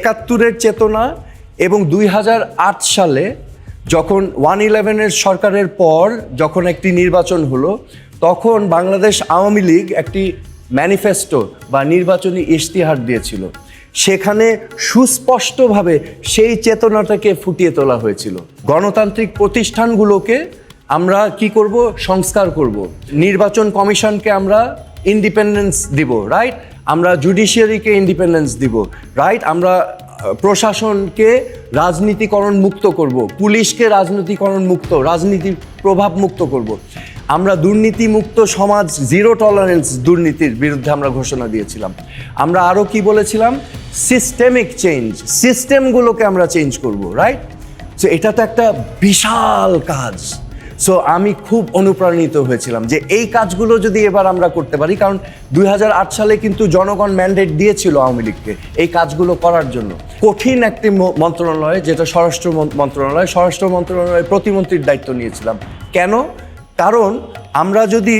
একাত্তরের চেতনা এবং দুই হাজার আট সালে যখন ওয়ান ইলেভেনের সরকারের পর যখন একটি নির্বাচন হলো, তখন বাংলাদেশ আওয়ামী লীগ একটি ম্যানিফেস্টো বা নির্বাচনী ইশতিহার দিয়েছিল। সেখানে সুস্পষ্টভাবে সেই চেতনাটাকে ফুটিয়ে তোলা হয়েছিল। গণতান্ত্রিক প্রতিষ্ঠানগুলোকে আমরা কি করব? সংস্কার করব। নির্বাচন কমিশনকে আমরা ইন্ডিপেন্ডেন্স দিব রাইট আমরা জুডিশিয়ারিকে ইন্ডিপেন্ডেন্স দিব রাইট আমরা প্রশাসনকে রাজনীতিকরণ মুক্ত করব, পুলিশকে রাজনীতিকরণ মুক্ত, রাজনীতির প্রভাব মুক্ত করব। আমরা দুর্নীতি মুক্ত সমাজ জিরো টলারেন্স দুর্নীতির বিরুদ্ধে আমরা ঘোষণা দিয়েছিলাম। আমরা আরও কি বলেছিলাম? সিস্টেমিক চেঞ্জ সিস্টেমগুলোকে আমরা চেঞ্জ করব রাইট সো এটা তো একটা বিশাল কাজ। সো আমি খুব অনুপ্রাণিত হয়েছিলাম যে এই কাজগুলো যদি এবার আমরা করতে পারি, কারণ দুই হাজার আট সালে কিন্তু জনগণ ম্যান্ডেট দিয়েছিল আওয়ামী লীগকে এই কাজগুলো করার জন্য। কঠিন একটি মন্ত্রণালয়, যেটা স্বরাষ্ট্র মন্ত্রণালয়, স্বরাষ্ট্র মন্ত্রণালয়ের প্রতিমন্ত্রীর দায়িত্ব নিয়েছিলাম। কেন? কারণ আমরা যদি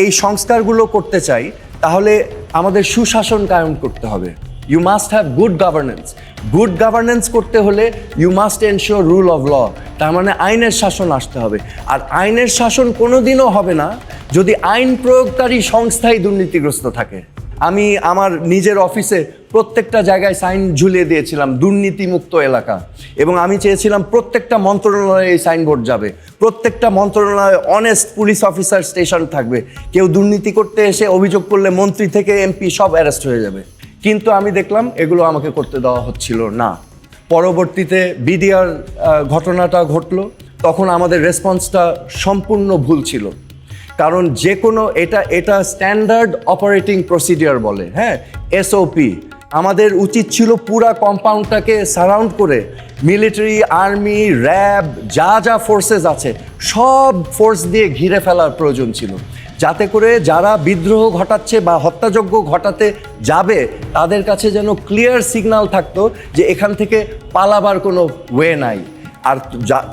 এই সংস্কারগুলো করতে চাই, তাহলে আমাদের সুশাসন কায়ন করতে হবে। You must have good governance good governance করতে হলে you must ensure rule of law তার মানে আইনের শাসন আসতে হবে। আর আইনের শাসন কোনোদিনও হবে না যদি আইন প্রয়োগকারী সংস্থাই দুর্নীতিগ্রস্ত থাকে। আমি আমার নিজের অফিসে প্রত্যেকটা জায়গায় সাইন ঝুলিয়ে দিয়েছিলাম, দুর্নীতিমুক্ত এলাকা। এবং আমি চেয়েছিলাম প্রত্যেকটা মন্ত্রণালয়ে এই সাইনবোর্ড যাবে। প্রত্যেকটা মন্ত্রণালয়ে অনেস্ট পুলিশ অফিসার স্টেশন থাকবে। কেউ দুর্নীতি করতে এসে অভিযোগ করলে মন্ত্রী থেকে এমপি সব অ্যারেস্ট হয়ে যাবে। কিন্তু আমি দেখলাম এগুলো আমাকে করতে দেওয়া হচ্ছিল না। পরবর্তীতে বিডিআর ঘটনাটা ঘটলো। তখন আমাদের রেসপন্সটা সম্পূর্ণ ভুল ছিল। কারণ যে কোনো এটা এটা স্ট্যান্ডার্ড অপারেটিং প্রসিডিওর বলে হ্যাঁ? এসওপি আমাদের উচিত ছিল পুরা কম্পাউন্ডটাকে সারাউন্ড করে মিলিটারি আর্মি র্যাব যা যা ফোর্সেস আছে, সব ফোর্স দিয়ে ঘিরে ফেলার প্রয়োজন ছিল। যাতে করে যারা বিদ্রোহ ঘটাচ্ছে বা হত্যাযজ্ঞ ঘটাতে যাবে, তাদের কাছে যেন ক্লিয়ার সিগনাল থাকতো যে এখান থেকে পালাবার কোনো ওয়ে নাই। আর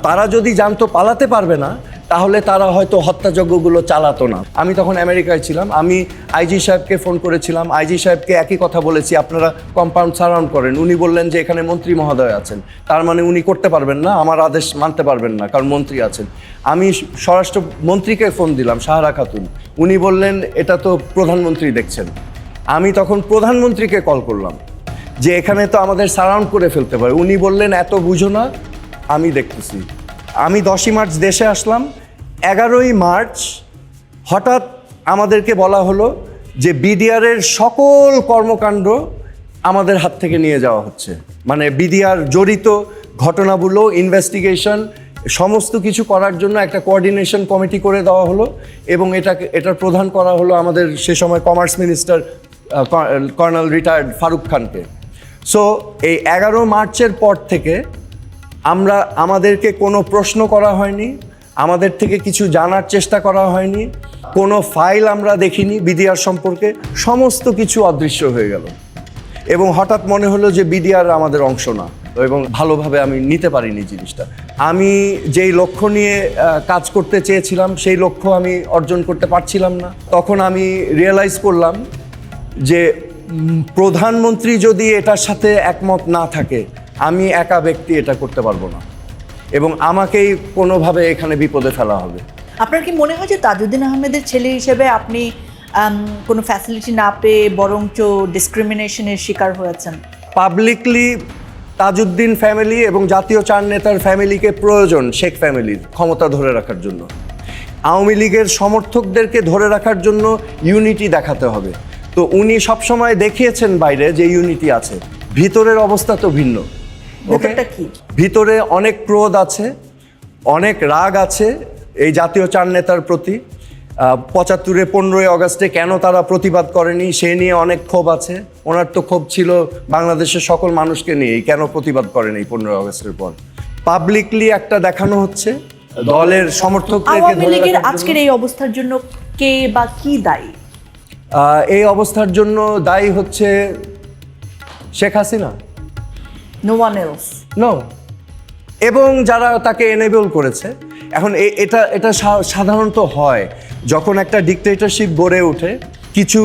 তারা যদি জানতো পালাতে পারবে না তাহলে তারা হয়তো হত্যাযজ্ঞগুলো চালাতো না। আমি তখন আমেরিকায় ছিলাম, আমি আইজি সাহেবকে ফোন করেছিলাম, আইজি সাহেবকে একই কথা বলেছি, আপনারা কম্পাউন্ড সারাউন্ড করেন। উনি বললেন যে এখানে মন্ত্রী মহোদয় আছেন। তার মানে উনি করতে পারবেন না, আমার আদেশ মানতে পারবেন না, কারণ মন্ত্রী আছেন। আমি স্বরাষ্ট্র মন্ত্রীকে ফোন দিলাম, সাহারা খাতুন। উনি বললেন, এটা তো প্রধানমন্ত্রী দেখছেন। আমি তখন প্রধানমন্ত্রীকে কল করলাম, যে এখানে তো আমাদের সারাউন্ড করে ফেলতে পারে। উনি বললেন, এত বুঝো না, আমি দেখতেছি। আমি দশই মার্চ দেশে আসলাম। এগারোই মার্চ হঠাৎ আমাদেরকে বলা হলো যে বিডিআরের সকল কর্মকাণ্ড আমাদের হাত থেকে নিয়ে যাওয়া হচ্ছে। মানে বিডিআর জড়িত ঘটনাগুলো ইনভেস্টিগেশন সমস্ত কিছু করার জন্য একটা কোঅর্ডিনেশন কমিটি করে দেওয়া হলো এবং এটাকে, এটার প্রধান করা হলো আমাদের সে সময় commerce minister colonel retired Farooq খানকে। সো এই এগারো মার্চের পর থেকে আমরা আমাদেরকে কোনো প্রশ্ন করা হয়নি, আমাদের থেকে কিছু জানার চেষ্টা করা হয়নি, কোনো ফাইল আমরা দেখিনি বিডিআর সম্পর্কে, সমস্ত কিছু অদৃশ্য হয়ে গেল। এবং হঠাৎ মনে হলো যে বিডিআর আমাদের অংশ না, এবং ভালোভাবে আমি নিতে পারিনি জিনিসটা। আমি যেই লক্ষ্য নিয়ে কাজ করতে চেয়েছিলাম, সেই লক্ষ্য আমি অর্জন করতে পারছিলাম না। তখন আমি রিয়েলাইজ করলাম যে প্রধানমন্ত্রী যদি এটার সাথে একমত না থাকে আমি একা ব্যক্তি এটা করতে পারব না। এবং আমাকেই কোনোভাবে এখানে বিপদে ফেলা হবে। আপনার কি মনে হয় যে তাজউদ্দিন আহমেদের ছেলে হিসেবে আপনি কোনো ফ্যাসিলিটি না পেয়ে বরঞ্চ ডিসক্রিমিনেশনের শিকার হয়েছেন? পাবলিকলি তাজউদ্দিন ফ্যামিলি এবং জাতীয় চার নেতার ফ্যামিলিকে প্রয়োজন শেখ ফ্যামিলির ক্ষমতা ধরে রাখার জন্য। আওয়ামী লীগের সমর্থকদেরকে ধরে রাখার জন্য ইউনিটি দেখাতে হবে। তো উনি সবসময় দেখিয়েছেন বাইরে যে ইউনিটি আছে। ভিতরের অবস্থা তো ভিন্ন। ব্যাপারটা কি? ভিতরে অনেক ক্রোধ আছে অনেক রাগ আছে এই জাতীয় চার নেতার প্রতি। পঁচাত্তরে পনেরোই অগস্টে কেন তারা প্রতিবাদ করেনি সে নিয়ে অনেক ক্ষোভ আছে। ওনার তো ক্ষোভ ছিল বাংলাদেশের সকল মানুষকে নিয়েই কেন প্রতিবাদ করেনি পনেরোই অগস্টের পর? পাবলিকলি একটা দেখানো হচ্ছে দলের সমর্থকদেরকে আওয়ামী ধরে লীগের আজকের এই অবস্থার জন্য কে বা কি দায়ী? আহ, এই অবস্থার জন্য দায়ী হচ্ছে Sheikh Hasina. No one else no এবং যারা তাকে এনেবল করেছে, এখন এটা এটা সাধারণত হয়, যখন একটা ডিকটেটরশিপ গড়ে ওঠে, কিছু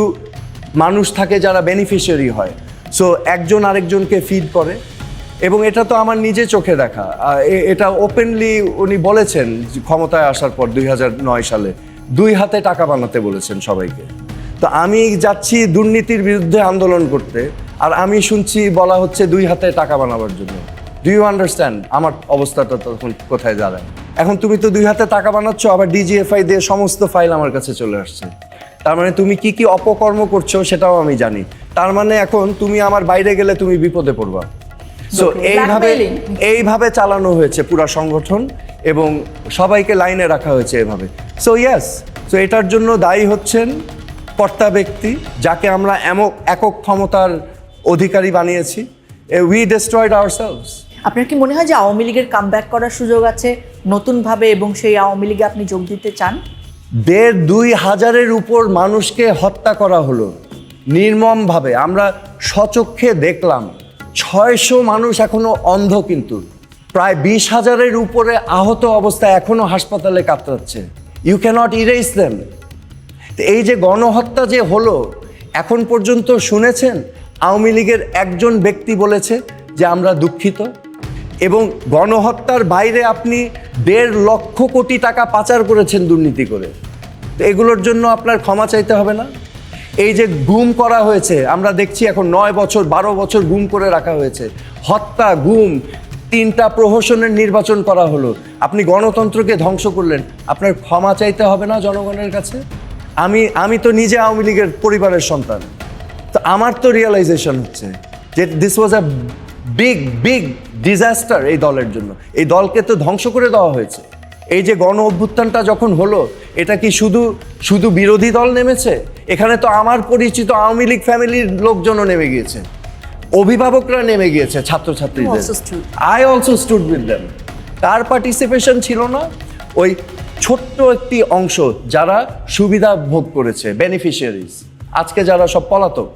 মানুষ থাকে যারা বেনিফিশিয়ারি হয়। সো একজন আরেকজনকে ফিড করে, এবং এটা তো আমার নিজে চোখে দেখা। এটা ওপেনলি উনি বলেছেন, ক্ষমতায় আসার পর দুই হাজার নয় সালে। দুই হাতে টাকা বানাতে বলেছেন সবাইকে। তো আমি যাচ্ছি দুর্নীতির বিরুদ্ধে আন্দোলন করতে আর আমি শুনছি বলা হচ্ছে দুই হাতে টাকা বানাবার জন্য। ডু ইউ আন্ডারস্ট্যান্ড আমার অবস্থাটা তখন কোথায় দাঁড়ায়? এখন তুমি তো দুই হাতে টাকা বানাচ্ছ আবার ডিজিএফআই দিয়ে সমস্ত ফাইল আমার কাছে চলে আসছে। তার মানে তুমি কি কি অপকর্ম করছ সেটাও আমি জানি। তার মানে এখন তুমি আমার বাইরে গেলে তুমি বিপদে পড়বা। সো এইভাবে এইভাবে চালানো হয়েছে পুরা সংগঠন এবং সবাইকে লাইনে রাখা হয়েছে এভাবে। সো ইয়েস সো এটার জন্য দায়ী হচ্ছেন কর্তা ব্যক্তি যাকে আমরা এমক একক ক্ষমতার অধিকারী বানিয়েছি উই ডেস্ট্রয়েড আওয়ার আপনার কি মনে হয় যে আওয়ামী লীগের কামব্যাক করার সুযোগ আছে নতুনভাবে এবং সেই আওয়ামী লীগে আপনি যোগ দিতে চান? দেড় দুই হাজারের উপর মানুষকে হত্যা করা হলো নির্মমভাবে। আমরা সচক্ষে দেখলাম ছয়শো মানুষ এখনও অন্ধ কিন্তু। প্রায় বিশ হাজারের উপরে আহত অবস্থায় এখনও হাসপাতালে কাতরাচ্ছে। ইউ ক্যানট ইরেজ দেম এই যে গণহত্যা যে হলো এখন পর্যন্ত শুনেছেন? আওয়ামী লীগের একজন ব্যক্তি বলেছে যে আমরা দুঃখিত এবং গণহত্যার বাইরে আপনি দেড় লক্ষ কোটি টাকা পাচার করেছেন দুর্নীতি করে। তো এগুলোর জন্য আপনার ক্ষমা চাইতে হবে না। এই যে গুম করা হয়েছে, আমরা দেখছি এখন নয় বছর, বারো বছর গুম করে রাখা হয়েছে। হত্যা, গুম, তিনটা প্রহসনের নির্বাচন করা হলো। আপনি গণতন্ত্রকে ধ্বংস করলেন। আপনার ক্ষমা চাইতে হবে না জনগণের কাছে? আমি আমি তো নিজে আওয়ামী লীগের পরিবারের সন্তান। তো আমার তো রিয়েলাইজেশন হচ্ছে যে this was a big big disaster এই দলের জন্য। এই দলকে তো ধ্বংস করে দেওয়া হয়েছে। এই যে গণ অভ্যুত্থানটা যখন হলো এটা কি শুধু শুধু বিরোধী দল নেমেছে? এখানে তো আমার পরিচিত আওয়ামী লীগ ফ্যামিলির লোকজনও নেমে গিয়েছে। অভিভাবকরা নেমে গিয়েছে ছাত্রছাত্রীদের। I also stood with them তার পার্টিসিপেশন ছিল না। ওই ছোট্ট একটি অংশ যারা সুবিধা ভোগ করেছে বেনিফিশিয়ারিজ আজকে যারা সব পলাতক,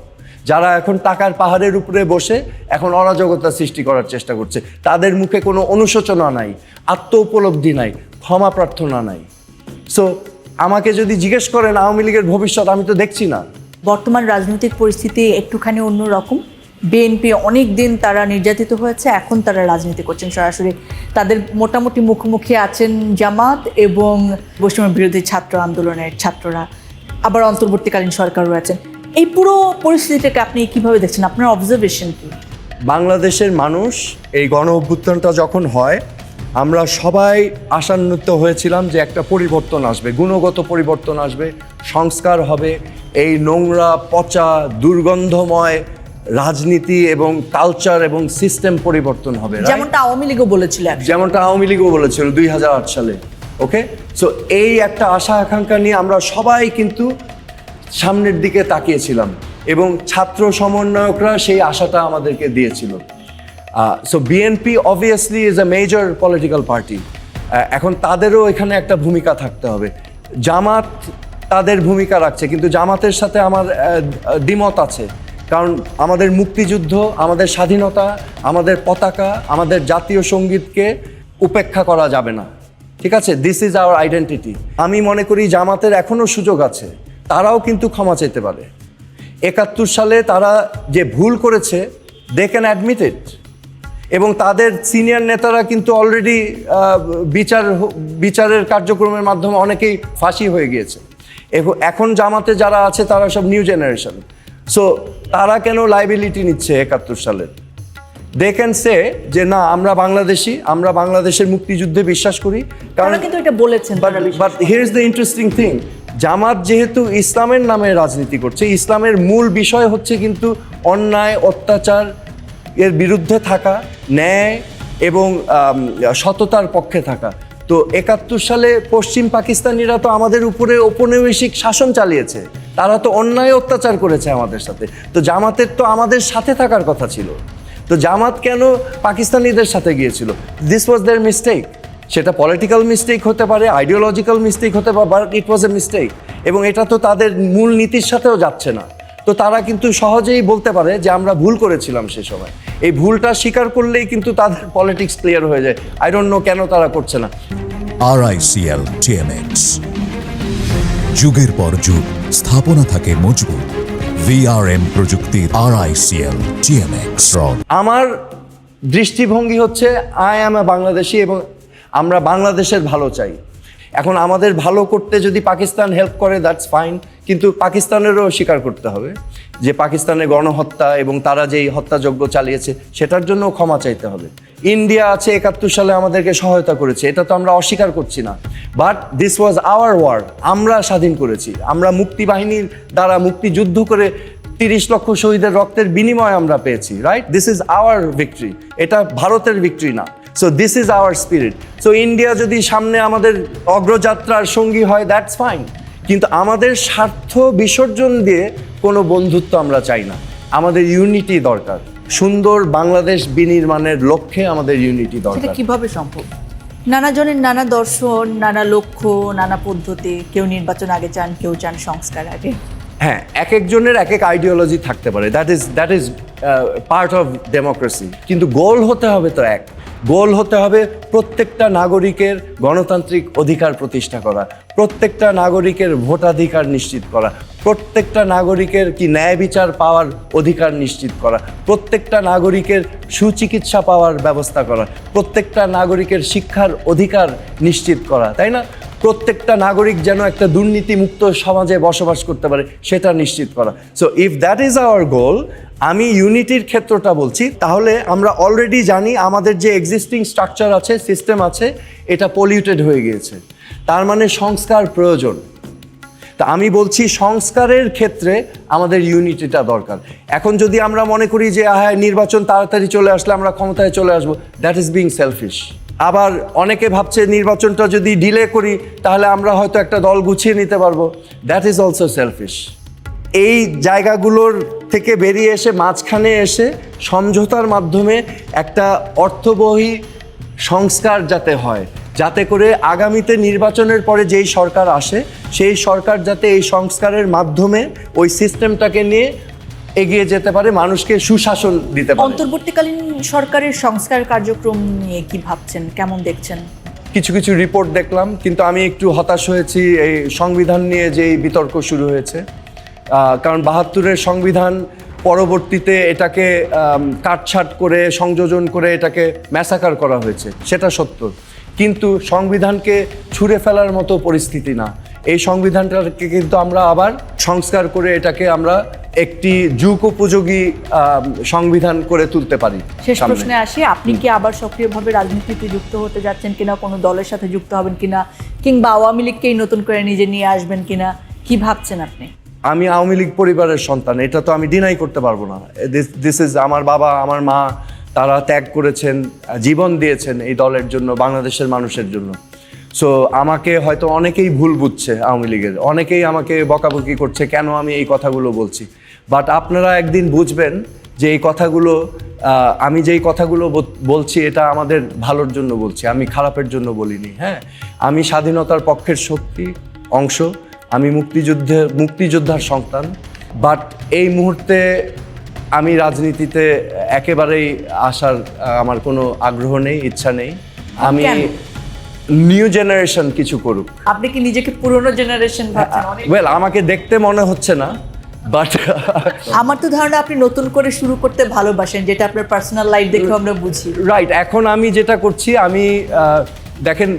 যারা এখন টাকার পাহাড়ের উপরে বসে এখন অরাজকতা সৃষ্টি করার চেষ্টা করছে, তাদের মুখে কোনো অনুশোচনা নাই আত্ম উপলব্ধি নাই, ক্ষমা প্রার্থনা নাই। সো আমাকে যদি জিজ্ঞেস করেন আওয়ামী লীগের ভবিষ্যৎ, আমি তো দেখছি না। বর্তমান রাজনৈতিক পরিস্থিতি একটুখানি অন্যরকম। বিএনপি অনেক দিন তারা নির্যাতিত হয়েছে, এখন তারা রাজনীতি করছেন সরাসরি। তাদের মোটামুটি মুখোমুখি আছেন জামাত এবং বৈষম্য বিরোধী ছাত্র আন্দোলনের ছাত্ররা। আবার অন্তর্বর্তীকালীন সরকার আছেন এই পুরো পরিস্থিতিটাকে আপনি কীভাবে দেখছেন? আপনার অবজারভেশন কি? বাংলাদেশের মানুষ এই গণ অভ্যুত্থানটা যখন হয় আমরা সবাই আশান্বিত হয়েছিলাম যে একটা পরিবর্তন আসবে গুণগত পরিবর্তন আসবে সংস্কার হবে। এই নোংরা পচা দুর্গন্ধময় রাজনীতি এবং কালচার এবং সিস্টেম পরিবর্তন হবে যেমনটা আওয়ামী লীগও বলেছিল। যেমনটা আওয়ামী লীগও বলেছিল দুই হাজার আট সালে। ওকে সো এই একটা আশা আকাঙ্ক্ষা নিয়ে আমরা সবাই কিন্তু সামনের দিকে তাকিয়েছিলাম। এবং ছাত্র সমন্বয়করা সেই আশাটা আমাদেরকে দিয়েছিল। So BNP obviously is a major political party এখন তাদেরও এখানে একটা ভূমিকা থাকতে হবে। জামাত তাদের ভূমিকা রাখছে, কিন্তু জামাতের সাথে আমার দ্বিমত আছে। কারণ আমাদের মুক্তিযুদ্ধ, আমাদের স্বাধীনতা, আমাদের পতাকা, আমাদের জাতীয় সঙ্গীতকে উপেক্ষা করা যাবে না। ঠিক আছে? দিস ইজ আওয়ার আইডেন্টিটি আমি মনে করি জামাতের এখনও সুযোগ আছে। তারাও কিন্তু ক্ষমা চাইতে পারে। একাত্তর সালে তারা যে ভুল করেছে দে ক্যান অ্যাডমিটেড এবং তাদের সিনিয়র নেতারা কিন্তু অলরেডি বিচার বিচারের কার্যক্রমের মাধ্যমে অনেকেই ফাঁসি হয়ে গিয়েছে। এখন জামাতে যারা আছে, তারা সব নিউ জেনারেশন সো তারা কেন লাইবিলিটি নিচ্ছে একাত্তর সালের দে ক্যান সে যে না আমরা বাংলাদেশি আমরা বাংলাদেশের মুক্তিযুদ্ধে বিশ্বাস করি। কারণ কিন্তু এটা বলেছেন but here is the interesting thing Jamaat যেহেতু ইসলামের নামে রাজনীতি করছে ইসলামের মূল বিষয় হচ্ছে কিন্তু অন্যায় অত্যাচার এর বিরুদ্ধে থাকা ন্যায় এবং সততার পক্ষে থাকা। তো একাত্তর সালে পশ্চিম পাকিস্তানিরা তো আমাদের উপরে ঔপনিবেশিক শাসন চালিয়েছে। তারা তো অন্যায় অত্যাচার করেছে আমাদের সাথে। তো জামাতের তো আমাদের সাথে থাকার কথা ছিল। তো জামাত কেন পাকিস্তানিদের সাথে গিয়েছিল? দিস ওয়াজ দেয়ার মিস্টেক সেটা পলিটিক্যাল মিস্টেক হতে পারে আইডিওলজিক্যাল মিস্টেক হতে পারে but it was a mistake এবং এটা তো তাদের মূল নীতির সাথেও যাচ্ছে না। তো তারা কিন্তু সহজেই বলতে পারে যে আমরা ভুল করেছিলাম সে সময়। এই ভুলটা স্বীকার করলেই কিন্তু তাদের পলিটিক্স ক্লিয়ার হয়ে যায়। আই ডোন্ট নো কেন তারা করছে না। টিএমএক্স যুগের পর যুগ, স্থাপনা থাকে মজবুত। ভিআরএম প্রযুক্তির আরআইসিএল টিএমএক্স আমার দৃষ্টিভঙ্গি হচ্ছে আই অ্যাম এ বাংলাদেশি এবং আমরা বাংলাদেশের ভালো চাই। এখন আমাদের ভালো করতে যদি পাকিস্তান হেল্প করে দ্যাটস ফাইন কিন্তু পাকিস্তানেরও স্বীকার করতে হবে যে পাকিস্তানে গণহত্যা এবং তারা যেই হত্যাযজ্ঞ চালিয়েছে, সেটার জন্য ক্ষমা চাইতে হবে। ইন্ডিয়া আছে, একাত্তর সালে আমাদেরকে সহায়তা করেছে, এটা তো আমরা অস্বীকার করছি না। But this was our war আমরা স্বাধীন করেছি। আমরা মুক্তিবাহিনীর দ্বারা মুক্তিযুদ্ধ করে তিরিশ লক্ষ শহীদের রক্তের বিনিময় আমরা পেয়েছি right this is our victory এটা ভারতের ভিক্টরি না। So this is our spirit so India যদি সামনে আমাদের অগ্রযাত্রার সঙ্গী হয় দ্যাটস ফাইন কিন্তু আমাদের স্বার্থ বিসর্জন দিয়ে কোনো বন্ধুত্ব আমরা চাই না। আমাদের ইউনিটি দরকার। সুন্দর বাংলাদেশ বিনির্মাণের লক্ষ্যে আমাদের ইউনিটি সেটা দরকার। কীভাবে সম্ভব? নানা জনের নানা দর্শন নানা লক্ষ্য নানা পদ্ধতি কেউ নির্বাচন আগে চান কেউ চান সংস্কার আগে। হ্যাঁ এক একজনের এক এক আইডিওলজি থাকতে পারে। That is that is part of democracy কিন্তু গোল হতে হবে তো এক। গোল হতে হবে প্রত্যেকটা নাগরিকের গণতান্ত্রিক অধিকার প্রতিষ্ঠা করা, প্রত্যেকটা নাগরিকের ভোটাধিকার নিশ্চিত করা, প্রত্যেকটা নাগরিকের কি ন্যায় বিচার পাওয়ার অধিকার নিশ্চিত করা, প্রত্যেকটা নাগরিকের সুচিকিৎসা পাওয়ার ব্যবস্থা করা, প্রত্যেকটা নাগরিকের শিক্ষার অধিকার নিশ্চিত করা, তাই না? প্রত্যেকটা নাগরিক যেন একটা দুর্নীতিমুক্ত সমাজে বসবাস করতে পারে, সেটা নিশ্চিত করা। So if that is our goal আমি ইউনিটির ক্ষেত্রটা বলছি, তাহলে আমরা অলরেডি জানি আমাদের যে এক্সিস্টিং স্ট্রাকচার আছে সিস্টেম আছে, এটা পলিউটেড হয়ে গিয়েছে। তার মানে সংস্কার প্রয়োজন। তা আমি বলছি সংস্কারের ক্ষেত্রে আমাদের ইউনিটিটা দরকার। এখন যদি আমরা মনে করি যে হ্যাঁ নির্বাচন তাড়াতাড়ি চলে আসলে আমরা ক্ষমতায় চলে আসব দ্যাট ইজ বিং সেলফিশ আবার অনেকে ভাবছে নির্বাচনটা যদি ডিলে করি, তাহলে আমরা হয়তো একটা দল গুছিয়ে নিতে পারব। দ্যাট ইজ অলসো সেলফিশ এই জায়গাগুলোর থেকে বেরিয়ে এসে মাঝখানে এসে সমঝোতার মাধ্যমে একটা অর্থবহী সংস্কার যাতে হয় যাতে করে আগামীতে নির্বাচনের পরে যেই সরকার আসে সেই সরকার যাতে এই সংস্কারের মাধ্যমে ওই সিস্টেমটাকে নিয়ে এগিয়ে যেতে পারে মানুষকে সুশাসন দিতে পারে। অন্তর্বর্তীকালীন সরকারের সংস্কার কার্যক্রম নিয়ে কি ভাবছেন? কেমন দেখছেন? কিছু কিছু রিপোর্ট দেখলাম কিন্তু আমি একটু হতাশ হয়েছি এই সংবিধান নিয়ে যেই বিতর্ক শুরু হয়েছে। কারণ বাহাত্তরের সংবিধান পরবর্তীতে এটাকে কাটছাট করে সংযোজন করে এটাকে ম্যাসাকার করা হয়েছে সেটা সত্য। কিন্তু সংবিধানকে ছুঁড়ে ফেলার মতো পরিস্থিতি না। এই সংবিধানটাকে কিন্তু আমরা আবার সংস্কার করে এটাকে আমরা একটি যুগোপযোগী আম, সংবিধান করে তুলতে পারি শেষ। প্রশ্নে আসি আপনি কি আবার সক্রিয়ভাবে রাজনীতিতে যুক্ত হতে যাচ্ছেন কিনা কোনো দলের সাথে যুক্ত হবেন কিনা কিংবা আওয়ামী লীগকেই নতুন করে নিজে নিয়ে আসবেন কিনা কি ভাবছেন আপনি? আমি আওয়ামী লীগ পরিবারের সন্তান, এটা তো আমি ডিনাই করতে পারব না। দিস ইজ আমার বাবা, আমার মা, তারা ত্যাগ করেছেন, জীবন দিয়েছেন এই দলের জন্য, বাংলাদেশের মানুষের জন্য। সো আমাকে হয়তো অনেকেই ভুল বুঝছে আওয়ামী লীগের, অনেকেই আমাকে বকাবকি করছে, কেন আমি এই কথাগুলো বলছি? বাট আপনারা একদিন বুঝবেন যে এই কথাগুলো আমি যেই কথাগুলো বলছি, এটা আমাদের ভালোর জন্য বলছি, আমি খারাপের জন্য বলিনি হ্যাঁ? আমি স্বাধীনতার পক্ষের শক্তি, অংশ। আমি মুক্তিযুদ্ধে মুক্তিযোদ্ধার সন্তান। বাট এই মুহূর্তে আমি রাজনীতিতে একেবারেই আসার আমার কোনো আগ্রহ নেই ইচ্ছা নেই। আমি নিউ জেনারেশন কিছু করুক। আপনি কি নিজেকে পুরনো জেনারেশন ওয়েল আমাকে দেখতে মনে হচ্ছে না বাট আমার তো ধারণা আপনি নতুন করে শুরু করতে ভালোবাসেন যেটা আপনার পার্সোনাল লাইফ দেখে আমরা বুঝি। রাইট এখন আমি যেটা করছি আমি দেখেন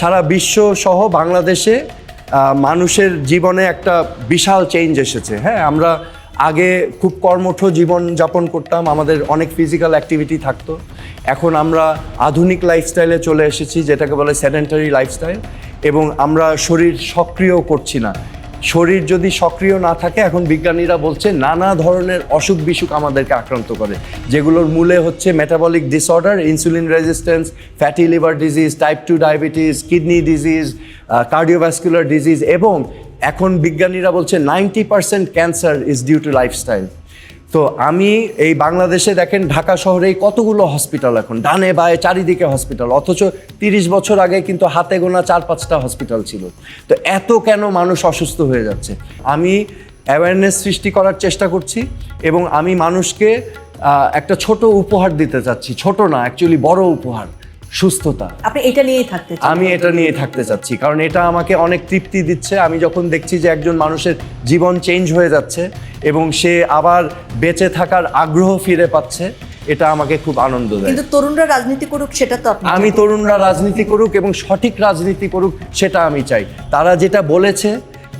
সারা বিশ্ব সহ বাংলাদেশে মানুষের জীবনে একটা বিশাল চেঞ্জ এসেছে। হ্যাঁ আমরা আগে খুব কর্মঠ জীবন যাপন করতাম, আমাদের অনেক ফিজিক্যাল অ্যাক্টিভিটি থাকতো। এখন আমরা আধুনিক লাইফস্টাইলে চলে এসেছি, যেটাকে বলে সেডেন্টারি লাইফস্টাইল এবং আমরা শরীর সক্রিয় করছি না। শরীর যদি সক্রিয় না থাকে, এখন বিজ্ঞানীরা বলছে নানা ধরনের অসুখ বিসুখ আমাদেরকে আক্রান্ত করে, যেগুলোর মূলে হচ্ছে metabolic disorder insulin resistance fatty liver disease type two diabetes kidney disease cardiovascular disease এবং এখন বিজ্ঞানীরা বলছে ninety percent cancer is due to lifestyle তো আমি এই বাংলাদেশে দেখেন ঢাকা শহরে কতগুলো হসপিটাল এখন? ডানে বায়ে চারিদিকে হসপিটাল অথচ তিরিশ বছর আগে কিন্তু হাতে গোনা চার পাঁচটা হসপিটাল ছিল। তো এত কেন মানুষ অসুস্থ হয়ে যাচ্ছে? আমি অ্যাওয়ারনেস সৃষ্টি করার চেষ্টা করছি এবং আমি মানুষকে একটা ছোট উপহার দিতে চাচ্ছি। ছোট না অ্যাকচুয়ালি বড় উপহার। সুস্থতা। আপনি এটা নিয়েই থাকতে চান। আমি এটা নিয়ে থাকতে চাচ্ছি কারণ এটা আমাকে অনেক তৃপ্তি দিচ্ছে। আমি যখন দেখছি যে একজন মানুষের জীবন চেঞ্জ হয়ে যাচ্ছে এবং সে আবার বেঁচে থাকার আগ্রহ ফিরে পাচ্ছে এটা আমাকে খুব আনন্দ দেয়। কিন্তু তরুণরা রাজনীতি করুক সেটা তো আপনি আমি তরুণরা রাজনীতি করুক এবং সঠিক রাজনীতি করুক সেটা আমি চাই। তারা যেটা বলেছে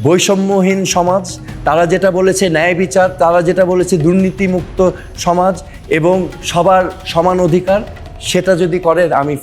বৈষম্যহীন সমাজ তারা যেটা বলেছে ন্যায় বিচার তারা যেটা বলেছে দুর্নীতিমুক্ত সমাজ এবং সবার সমান অধিকার সেটা যদি করেন আমি